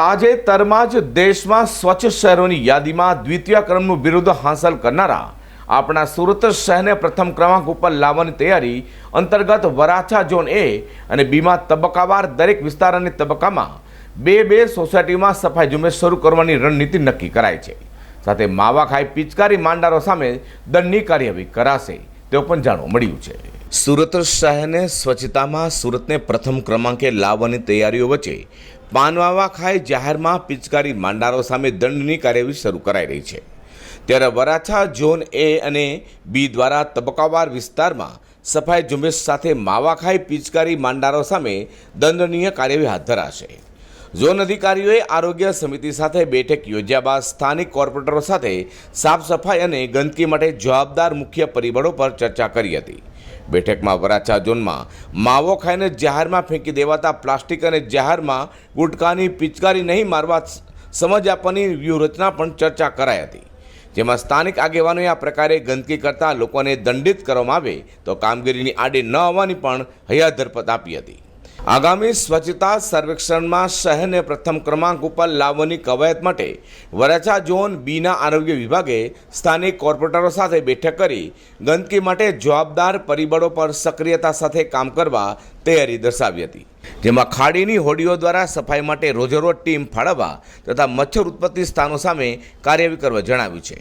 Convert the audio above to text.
તાજેતરમાં જ દેશમાં સ્વચ્છ શહેરોની યાદીમાં દ્વિતીય ક્રમનું બિરુદ હાંસલ કરનારા આપણા સુરત શહેરને પ્રથમ ક્રમાંક ઉપર લાવવાની તૈયારી અંતર્ગત વરાછા ઝોન એ અને બીમાં તબક્કાવાર દરેક વિસ્તાર અને તબક્કામાં બે બે સોસાયટીમાં સફાઈ ઝુંબેશ શરૂ કરવાની રણનીતિ નક્કી કરાઈ છે. સાથે માવા ખાઈ પિચકારી માંડારો સામે દંડની કાર્યવાહી કરાશે. તેવું પણ જાણવા મળ્યું છે. સુરત શહેરને સ્વચ્છતામાં સુરતને પ્રથમ ક્રમાંકે લાવવાની તૈયારીઓ વચ્ચે પાનવાવા ખાઈ જાહેરમાં પિચકારી માંડારો સામે દંડની કાર્યવાહી શરૂ કરાઈ રહી છે. ત્યારે વરાછા ઝોન એ અને બી દ્વારા તબક્કાવાર વિસ્તારમાં સફાઈ ઝુંબેશ સાથે માવાખાઈ પિચકારી માંડારો સામે દંડનીય કાર્યવાહી હાથ ધરાશે. ઝોન અધિકારીઓએ આરોગ્ય સમિતિ સાથે બેઠક યોજ્યા બાદ સ્થાનિક કોર્પોરેટરો સાથે સાફ સફાઈ અને ગંદકી માટે જવાબદાર મુખ્ય પરિબળો પર ચર્ચા કરી હતી. બેઠકમાં વરાછા ઝોનમાં માવો ખાઈને જાહેરમાં ફેંકી દેવાતા પ્લાસ્ટિક અને જાહેરમાં ગુટકાની પિચકારી નહીં મારવા સમજ આપવાની વ્યૂહરચના પણ ચર્ચા કરાઈ હતી. જેમાં સ્થાનિક આગેવાનોએ આ પ્રકારે ગંદકી કરતા લોકોને દંડિત કરવામાં આવે તો કામગીરીની આડે ન આવવાની પણ હૈયાધરપત આપી હતી. આગામી સ્વચ્છતા સર્વેક્ષણમાં શહેરને પ્રથમ ક્રમાંક ઉપર લાવવાની કવાયત માટે વરાછા ઝોન બીના આરોગ્ય વિભાગે સ્થાનિક કોર્પોરેટરો સાથે બેઠક કરી ગંદકી માટે જવાબદાર પરિબળો પર સક્રિયતા સાથે કામ કરવા તૈયારી દર્શાવી હતી. જેમાં ખાડીની હોડીઓ દ્વારા સફાઈ માટે રોજેરોજ ટીમ ફાળવવા તથા મચ્છર ઉત્પત્તિ સ્થાનો સામે કાર્યવાહી કરવા જણાવ્યું છે.